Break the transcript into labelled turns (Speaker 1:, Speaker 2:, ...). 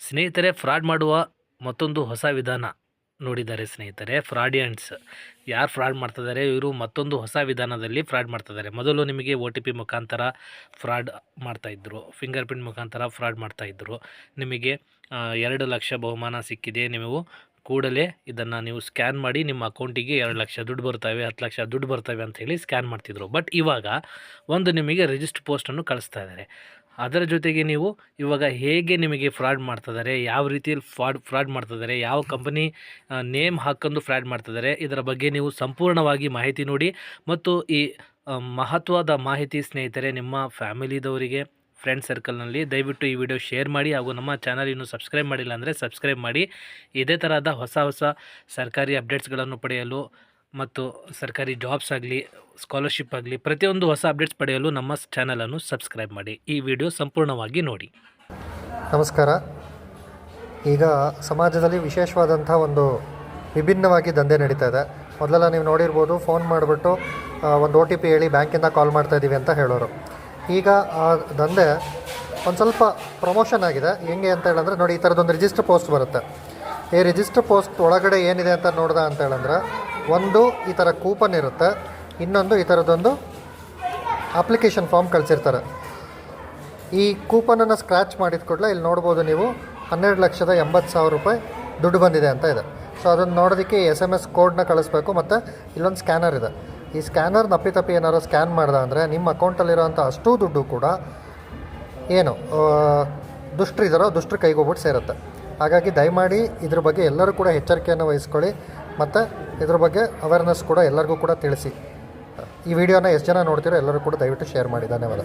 Speaker 1: ಸ್ನೇಹಿತರೆ, ಫ್ರಾಡ್ ಮಾಡುವ ಮತ್ತೊಂದು ಹೊಸ ವಿಧಾನ ನೋಡಿದ್ದಾರೆ ಸ್ನೇಹಿತರೆ, ಫ್ರಾಡಿಯಂಟ್ಸ್. ಯಾರು ಫ್ರಾಡ್ ಮಾಡ್ತಿದ್ದಾರೆ? ಇವರು ಮತ್ತೊಂದು ಹೊಸ ವಿಧಾನದಲ್ಲಿ ಫ್ರಾಡ್ ಮಾಡ್ತಿದ್ದಾರೆ. ಮೊದಲು ನಿಮಗೆ ಒ ಟಿ ಪಿ ಮುಖಾಂತರ ಫ್ರಾಡ್ ಮಾಡ್ತಾಯಿದ್ರು ಫಿಂಗರ್ ಪ್ರಿಂಟ್ ಮುಖಾಂತರ ಫ್ರಾಡ್ ಮಾಡ್ತಾಯಿದ್ರು ನಿಮಗೆ ಎರಡು ಲಕ್ಷ ಬಹುಮಾನ ಸಿಕ್ಕಿದೆ. ನೀವು ಕೂಡಲೇ ಇದನ್ನು ನೀವು ಸ್ಕ್ಯಾನ್ ಮಾಡಿ ನಿಮ್ಮ ಅಕೌಂಟಿಗೆ ಎರಡು ಲಕ್ಷ ದುಡ್ಡು ಬರ್ತವೆ ಹತ್ತು ಲಕ್ಷ ದುಡ್ಡು ಬರ್ತವೆ ಅಂತ ಹೇಳಿ ಸ್ಕ್ಯಾನ್ ಮಾಡ್ತಿದ್ರು. ಬಟ್ ಇವಾಗ ಒಂದು ನಿಮಗೆ ರಿಜಿಸ್ಟರ್ ಪೋಸ್ಟನ್ನು ಕಳಿಸ್ತಾ ಇದ್ದಾರೆ. ಅದರ ಜೊತೆಗೆ ನೀವು ಇವಾಗ ಹೇಗೆ ನಿಮಗೆ ಫ್ರಾಡ್ ಮಾಡ್ತಿದ್ದಾರೆ, ಯಾವ ರೀತಿಯಲ್ಲಿ ಫ್ರಾಡ್ ಫ್ರಾಡ್ ಮಾಡ್ತಿದ್ದಾರೆ, ಯಾವ ಕಂಪನಿ ನೇಮ್ ಹಾಕೊಂಡು ಫ್ರಾಡ್ ಮಾಡ್ತಿದ್ದಾರೆ, ಇದರ ಬಗ್ಗೆ ನೀವು ಸಂಪೂರ್ಣವಾಗಿ ಮಾಹಿತಿ ನೋಡಿ ಮತ್ತು ಈ ಮಹತ್ವದ ಮಾಹಿತಿ ಸ್ನೇಹಿತರೆ, ನಿಮ್ಮ ಫ್ಯಾಮಿಲಿದವರಿಗೆ, ಫ್ರೆಂಡ್ ಸರ್ಕಲ್ನಲ್ಲಿ ದಯವಿಟ್ಟು ಈ ವಿಡಿಯೋ ಶೇರ್ ಮಾಡಿ ಹಾಗೂ ನಮ್ಮ ಚಾನಲ್ ಇನ್ನು ಸಬ್ಸ್ಕ್ರೈಬ್ ಮಾಡಿಲ್ಲ ಅಂದರೆ ಸಬ್ಸ್ಕ್ರೈಬ್ ಮಾಡಿ. ಇದೇ ಥರದ ಹೊಸ ಹೊಸ ಸರ್ಕಾರಿ ಅಪ್ಡೇಟ್ಸ್ಗಳನ್ನು ಪಡೆಯಲು ಮತ್ತು ಸರ್ಕಾರಿ ಜಾಬ್ಸ್ ಆಗಲಿ ಸ್ಕಾಲರ್ಶಿಪ್ ಆಗಲಿ, ಪ್ರತಿಯೊಂದು ಹೊಸ ಅಪ್ಡೇಟ್ಸ್ ಪಡೆಯಲು ನಮ್ಮ ಚಾನಲನ್ನು ಸಬ್ಸ್ಕ್ರೈಬ್ ಮಾಡಿ. ಈ ವಿಡಿಯೋ ಸಂಪೂರ್ಣವಾಗಿ ನೋಡಿ.
Speaker 2: ನಮಸ್ಕಾರ. ಈಗ ಸಮಾಜದಲ್ಲಿ ವಿಶೇಷವಾದಂಥ ಒಂದು ವಿಭಿನ್ನವಾಗಿ ದಂಧೆ ನಡೀತಾ ಇದೆ. ಮೊದಲೆಲ್ಲ ನೀವು ನೋಡಿರ್ಬೋದು ಫೋನ್ ಮಾಡಿಬಿಟ್ಟು ಒಂದು ಒ ಟಿ ಪಿ ಹೇಳಿ ಬ್ಯಾಂಕಿಂದ ಕಾಲ್ ಮಾಡ್ತಾಯಿದ್ದೀವಿ ಅಂತ ಹೇಳೋರು. ಈಗ ಆ ದಂಧೆ ಒಂದು ಸ್ವಲ್ಪ ಪ್ರಮೋಷನ್ ಆಗಿದೆ. ಹೆಂಗೆ ಅಂತ ಹೇಳಂದ್ರೆ, ನೋಡಿ ಈ ಥರದೊಂದು ರಿಜಿಸ್ಟರ್ ಪೋಸ್ಟ್ ಬರುತ್ತೆ. ಈ ರಿಜಿಸ್ಟರ್ ಪೋಸ್ಟ್ ಒಳಗಡೆ ಏನಿದೆ ಅಂತ ನೋಡ್ದ ಅಂತ ಹೇಳಂದ್ರೆ ಒಂದು ಈ ಥರ ಕೂಪನ್ ಇರುತ್ತೆ ಇನ್ನೊಂದು ಈ ಥರದೊಂದು ಅಪ್ಲಿಕೇಶನ್ ಫಾರ್ಮ್ ಕಳಿಸಿರ್ತಾರೆ. ಈ ಕೂಪನನ್ನು ಸ್ಕ್ರ್ಯಾಚ್ ಮಾಡಿದ ಕೂಡಲೇ ಇಲ್ಲಿ ನೋಡ್ಬೋದು ನೀವು ಹನ್ನೆರಡು ಲಕ್ಷದ ಎಂಬತ್ತು ಸಾವಿರ ರೂಪಾಯಿ ದುಡ್ಡು ಬಂದಿದೆ ಅಂತ ಇದೆ. ಸೊ ಅದನ್ನು ನೋಡೋದಕ್ಕೆ ಎಸ್ ಎಂ ಎಸ್ ಕೋಡ್ನ ಕಳಿಸ್ಬೇಕು ಮತ್ತು ಇಲ್ಲೊಂದು ಸ್ಕ್ಯಾನರ್ ಇದೆ. ಈ ಸ್ಕ್ಯಾನರ್ ನಪ್ಪಿತಪ್ಪಿ ಏನಾದ್ರು ಸ್ಕ್ಯಾನ್ ಮಾಡ್ದೆ ಅಂದರೆ ನಿಮ್ಮ ಅಕೌಂಟಲ್ಲಿರೋಂಥ ಅಷ್ಟೂ ದುಡ್ಡು ಕೂಡ ಏನು ಆ, ದುಷ್ಟ್ರ ಕೈಗೆ ಕೈಗೋಗ್ಬಿಟ್ಟು ಸೇರುತ್ತೆ. ಹಾಗಾಗಿ ದಯಮಾಡಿ ಇದ್ರ ಬಗ್ಗೆ ಎಲ್ಲರೂ ಕೂಡ ಎಚ್ಚರಿಕೆಯನ್ನು ವಹಿಸ್ಕೊಳ್ಳಿ. ಮತ್ತು ಇದ್ರ ಬಗ್ಗೆ ಅವೇರ್ನೆಸ್ ಕೂಡ ಎಲ್ಲರಿಗೂ ಕೂಡ ತಿಳಿಸಿ. ಈ ವಿಡಿಯೋನ ಎಷ್ಟು ಜನ ನೋಡ್ತೀರೋ ಎಲ್ಲರೂ ಕೂಡ ದಯವಿಟ್ಟು ಶೇರ್ ಮಾಡಿ. ಧನ್ಯವಾದ.